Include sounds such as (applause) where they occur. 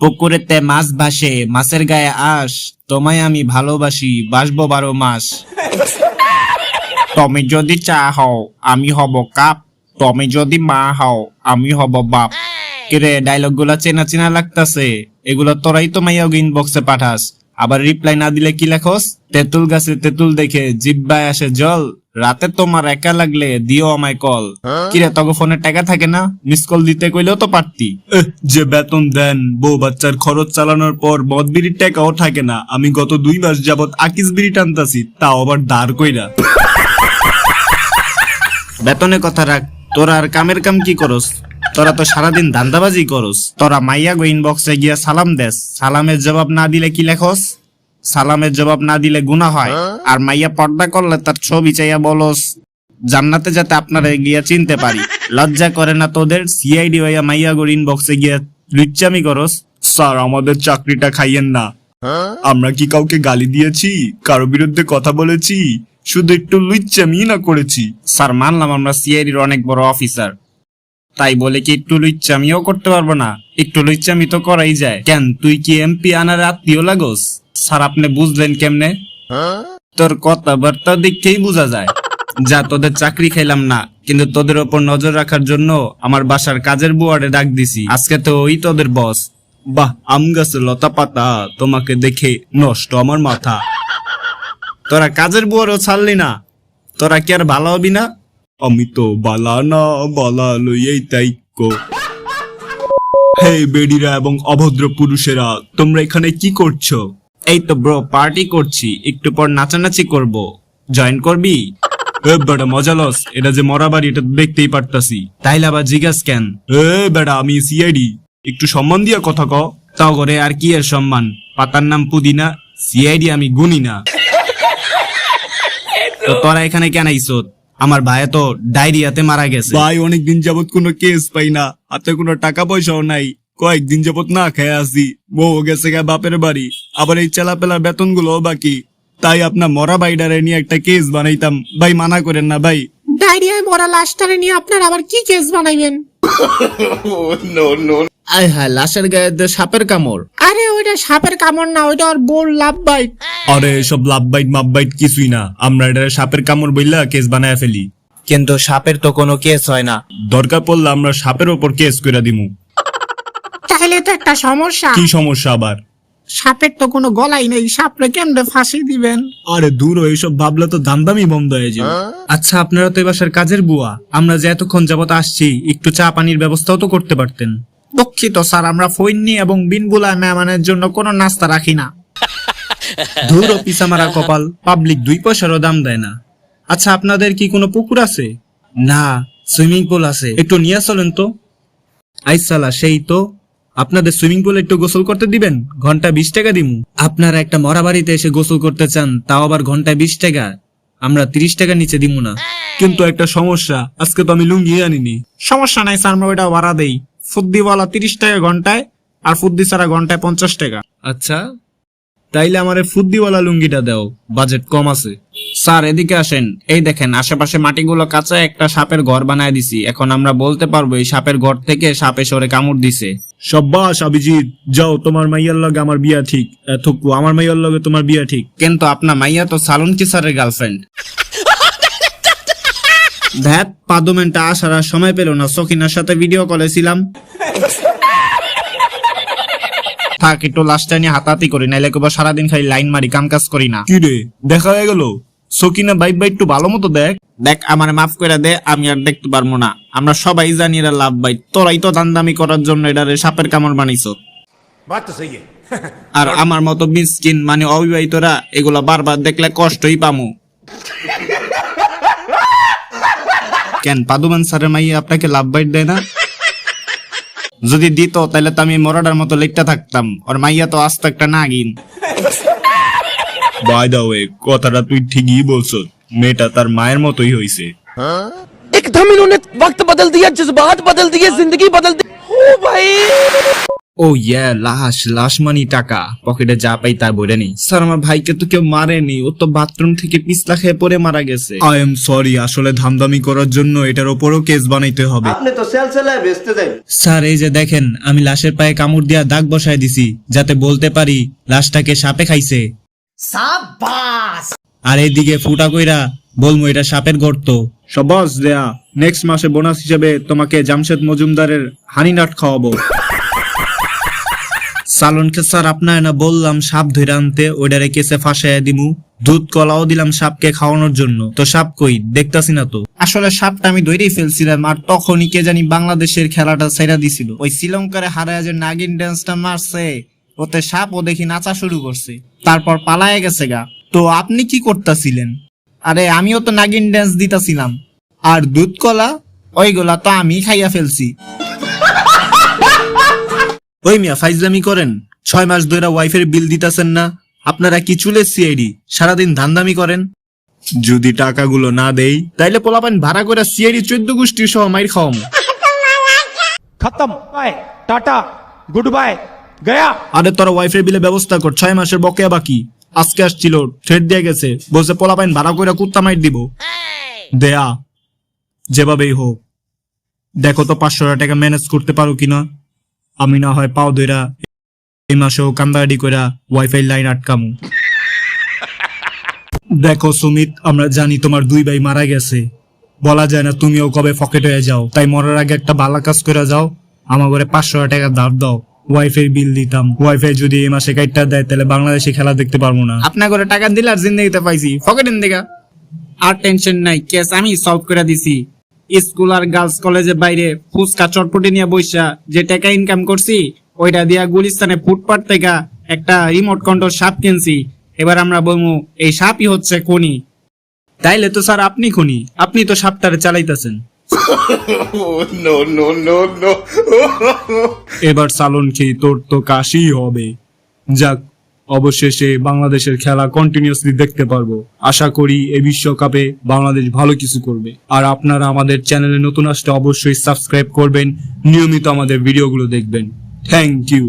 পুকুরেতে মাছ ভাসে, মাছের গায়ে আস তোমায় আমি ভালোবাসি বাসবো বারো মাস। তুমি যদি চা হও, আমি হব কাপ। তুমি যদি মা হও, আমি হব বাপ। কিরে ডায়লগগুলা চেনা চেনা লাগতাছে। এগুলো তোরাই তো মাইয়া ইনবক্সে পাঠাস। আবার রিপ্লাই না দিলে কি লেখোস? তেঁতুল গাছে তেঁতুল দেখে জিব্বায় আসে জল। রাতে তোমার একা লাগলে দিও আমায় কল। কিরে তখন ফোনে টাকা থাকে না? মিস কল দিতে কইলেও তো পারতি। যে বেতন দেন বউ বাচ্চার খরচ চালানোর পর মদ বিড়ির টাকাও থাকে না। আমি গত দুই মাস যাবত আকিস বিড়ি টানতাছি তাও আবার দাঁড় কইরা। বেতনের কথা রাখ তোরা আর কামের কাম কি করস? তোরা তো সারাদিন ধান্দাবাজি করস। তোরা মাইয়া গো ইনবক্সে গিয়া সালাম দেস। সালামের জবাব না দিলে কি লেখস? সালামের জবাব না দিলে গুনাহ হয়। আর মাইয়া পর্দা করলে তার ছবি চাইয়া বলস জান্নাতে যাতে আপনারা গিয়া চিনতে পারি। লজ্জা করে না তোদের? সিআইডি হইয়া মাইয়া গোর ইনবক্সে গিয়া লুচ্চামি করস? স্যার আমাদের চাকরিটা খাইয়েন না। আমরা কি কাউকে গালি দিয়েছি? কারও বিরুদ্ধে কথা বলেছি? শুধু একটু লুচ্চামি না করেছি। স্যার মানলাম আমরা সিআইডির অনেক বড় অফিসার। তাই বলে কি একটু লুচ্চামিও করতে পারব না? একটু লুচ্চামি তো করাই যায়। কেন তুই কি এমপি আনার আত্মীয় লাগোস? স্যার, আপনি বুঝলেন কেমনে? তোর কথাবার্তা দেখেই বোঝা যায়। যা তোদের চাকরি খাইলাম না, কিন্তু তোদের ওপর নজর রাখার জন্য আমার বাসার কাজের বুয়ারে ডাক দিছি। আজকে তো ওই তোদের বস বাহ, আম গাছে লতা পাতা তোমাকে দেখে নষ্ট আমার মাথা। তোরা কাজের বুয়ারও ছাড়লি না। তোরা কি আর ভালো হবি না? আমি তো বালা না, বালা লইয়াই তাই হে বেডিরা এবং অভদ্র পুরুষেরা, তোমরা এখানে কি করছ? এই তো ব্রো পার্টি করছি একটু পর নাচানাচি করব। জয়েন করবি? (laughs) এ বেটা মজা লস এটা যে মরা বাড়ি এটা দেখতেই পারতাছি। তাইলে আবার জিজ্ঞাস কেন? এ বেটা আমি সিআইডি একটু সম্মান দিয়া কথা ক তাও করে আর কি এর সম্মান? পাতার নাম পুদিনা সিআইডি আমি গুনি না। (laughs) তো তোরা এখানে কেন আইসত আমার ভাই তো ডায়রিয়াতে মারা গেছে। ভাই অনেক দিন যাবত কোনো কেস পাই না। হাতে কোনো টাকা পয়সাও নাই। কয়েকদিন যাবত না খেয়ে আসি বউ গেছে গা বাপের বাড়ি। আবার এই চেলাপেলার বেতনগুলো বাকি। তাই আপনার মরা বাইডারে নিয়ে একটা কেস বানাইতাম। ভাই মানা করেন না ভাই। ডায়রিয়ায় মরা লাশটারে নিয়ে আপনার আবার কি কেস বানাইবেন? আয় হায় লাশের গায়ে দিয়ে সাপের কামড়। আরে ওইটা সাপের কামড় না ওইটা ওর বোর লাভ বাইট। আরে সব লাভ বাইট মাপ বাইট কিছুই না। আমরা এটা সাপের কামড় বইলা কেস বানায় ফেলি। কিন্তু সাপের তো কোনো কেস হয় না। দরকার পড়লে আমরা সাপের ওপর কেস করে দিমু। তাহলে তো একটা সমস্যা। কি সমস্যা আবার? সাপের তো কোনো গলাই নেই সাপরে কেমনে ফাঁসি দিবেন? আরে দূর এইসব ভাবলে তো দামদামি বন্ধ হয়ে যাবে। আচ্ছা আপনারা তো এ বাসার কাজের বুয়া। আমরা যে এতক্ষণ যাবত আসছি একটু চা পানির ব্যবস্থাও তো করতে পারতেন। দুঃখিত স্যার আমরা ফৈন্নি এবং বিনবুলা মেহমানের জন্য কোনো নাস্তা রাখি না। ধুর পিসা মারা কপাল। পাবলিক দুই পয়সারও দাম দেয় না। আচ্ছা আপনাদের কি কোনো পুকুর আছে? না সুইমিং পুল আছে। একটু নিয়ে চলেন তো। আইসালা সেই তো। আপনাদের সুইমিং পুলে একটু গোসল করতে দিবেন? ঘণ্টা বিশ টাকা দিমু। আপনারা একটা মরা বাড়িতে এসে গোসল করতে চান তাও আবার ঘন্টায় বিশ টাকা। আমরা তিরিশ টাকা নিচে দিমু না। কিন্তু একটা সমস্যা আজকে তো আমি লুঙ্গি আনিনি। সমস্যা নাই স্যার আমরা ওইটা ভাড়া দেই। ফুদ্দিওয়ালা তিরিশ টাকা ঘন্টায় আর ফুদ্দি ছাড়া ঘন্টায় পঞ্চাশ টাকা। আচ্ছা তাইলে আমারে ফুদ্দিওয়ালা লুঙ্গিটা দাও বাজেট কম আছে। স্যার এদিকে আসেন। এই দেখেন আশেপাশে মাটিগুলো কাঁচা একটা সাপের ঘর বানায় দিছি। এখন আমরা বলতে পারব এই সাপের ঘর থেকে সাপে সরে কামড় দিছে। সব্বাস অভিজিৎ যাও তোমার মাইয়ার লগে আমার বিয়া ঠিক। থুকু আমার মাইয়ার লগে তোমার বিয়া ঠিক। কিন্তু আপনার মাইয়া তো সালুন কি স্যারের গার্লফ্রেন্ড ধ্যাত পাদুমেন্টা আসার সময় পেল না। সখিনার সাথে ভিডিও কলে ছিলাম। থাক একটু লাস্ট টাইম হাতাহাতি করি নাইলে কেবল সারাদিন খালি লাইন মারি কাম কাজ করি না। কি রে দেখা হয়ে গেল? সকিনা বাইক বাই একটু ভালো মতো দেখ। দেখ আমার মাফ করে দে আমি আর দেখতে পারব না। আমরা সবাই জানি এরা লাভ বাই তোরাই তো দান্দামি করার জন্য এটারে সাপের কামড় বানিয়েছ আর আমার মতো মিসকিন মানে অবিবাহিতরা এগুলো বারবার দেখলে কষ্টই পামু। কেন পাদুমান স্যারের মাইয়া আপনাকে লাভ বাইট দেয় না? যদি দিত তাহলে তো আমি মরাডার মতো লেখটা থাকতাম ওর মাইয়া তো আস্ত একটা নাগিন বাই দা ওয়ে কথাটা তুই ঠিকই বলছ মেয়েটা তার মায়ের মতোই হইছে एकदम इन्होंने वक्त बदल दिया जज्बात बदल दिए जिंदगी बदल दी ओ भाई ও ইয়া লাশ লাশ মানি টাকা। পকেটে যা পাই তা বলে নেই। স্যার আমার ভাইকে তো কেউ মারেনি। ও তো বাথরুম থেকে পিছলা খেয়ে পড়ে মারা গেছে। আই এম সরি আসলে ধামধামি করার জন্য এটার ওপরও কেস বানাইতে হবে। আপনি তো সেল সেলায় বেচতে দেন স্যার এই যে দেখেন আমি লাশের পায়ে কামড় দিয়া দাগ বসায় দিছি যাতে বলতে পারি লাশটাকে সাপে খাইছে। আর এইদিকে ফুটা কইরা বলমু এটা সাপের গর্ত। সবস দেয়া নেক্সট মাসে বোনাস হিসেবে তোমাকে জামশেদ মজুমদারের হানি নাট খাওয়াবো। সালনকে স্যার আপনার না বললাম সাপ ধরে আনতে ওইটারে কেসে ফাঁসাইয়া দিমু। দুধ কলাও দিলাম সাপকে খাওয়ানোর জন্য। তো সাপ কই? দেখতাছি না তো। আসলে সাপটা আমি ধরেই ফেলছিলাম, আর তখনই কে জানি বাংলাদেশের খেলাটা ছেড়া দিছিল। ওই শ্রীলঙ্কারে হারায় যে নাগিন ড্যান্সটা মারছে, ওতে সাপ ও দেখি নাচা শুরু করছে। তারপর পালায় গেছে গা। তো আপনি কি করতেছিলেন? আরে, আমিও তো নাগিন ড্যান্স দিতাছিলাম। আর দুধ কলা, ওইগুলা তো আমি খাইয়া ফেলছি। ওই মিয়া ফাইজলামি করেন? ছয় মাস ধরে ওয়াইফের বিল দিতেছেন না। আপনারা কি চুলে সিআইডি? সারাদিন ধান্দামি করেন। যদি টাকাগুলো না দেই তাইলে পোলাপান ভাড়া করে সিআইডি চোদ্দ গোষ্ঠীর সহ মাইর খাওয়াম। খতম। Bye. Tata. Good bye. Gaya. আরে তোর ওয়াইফের বিলে ব্যবস্থা কর ছয় মাসের বকেয়া বাকি। আজকে আসছিল থ্রেড দিয়ে গেছে। বসে পোলাপাইন ভাড়া করে কুত্তা মাইর দিব। দেয়া যেভাবেই হোক দেখো তো পাঁচশো টাকা ম্যানেজ করতে পারো কিনা? আমি না হয় পাও দইরা এই মাসেও কান্দাকাটি কইরা ওয়াইফাই লাইন আটকামু। দেখো সুমিত, আমরা জানি তোমার দুই ভাই মারা গেছে। বলা যায় না তুমিও কবে ফকেট হয়ে যাও। তাই মরার আগে একটা ভালো কাজ করে যাও। আমার ঘরে পাঁচশো টাকা ধার দাও। ওয়াইফাই বিল দিতাম। ওয়াইফাই যদি এই মাসে কাইটটা দেয়, তাহলে বাংলাদেশে খেলা দেখতে পারব না। আপনার ঘরে টাকা দিলে আর জিন্দগিতে পাইছি। ফকেটেন দেখা। আর টেনশন নাই কেস আমি সলভ করে দিছি। স্কুল আর গার্লস কলেজের বাইরে ফুচকা চটপটি নিয়ে বইসা যে টাকা ইনকাম করছি ওইটা দিয়া গুলিস্তানে ফুটপাত থেকে একটা রিমোট কন্ট্রোল সাপ কিনছি। এবার আমরা বলব এই সাপই হচ্ছে খনি। তাইলে তো স্যার আপনি খুনি আপনি তো সাপটারে চালাইতেছেন। (laughs) এবার সালন খেয়ে তোর তো কাশি হবে। যাক অবশেষে বাংলাদেশের খেলা কন্টিনিউসলি দেখতে পারব। আশা করি এই বিশ্বকাপে বাংলাদেশ ভালো কিছু করবে। আর আপনারা আমাদের চ্যানেলে নতুন আসতে অবশ্যই সাবস্ক্রাইব করবেন। নিয়মিত আমাদের ভিডিওগুলো দেখবেন। Thank you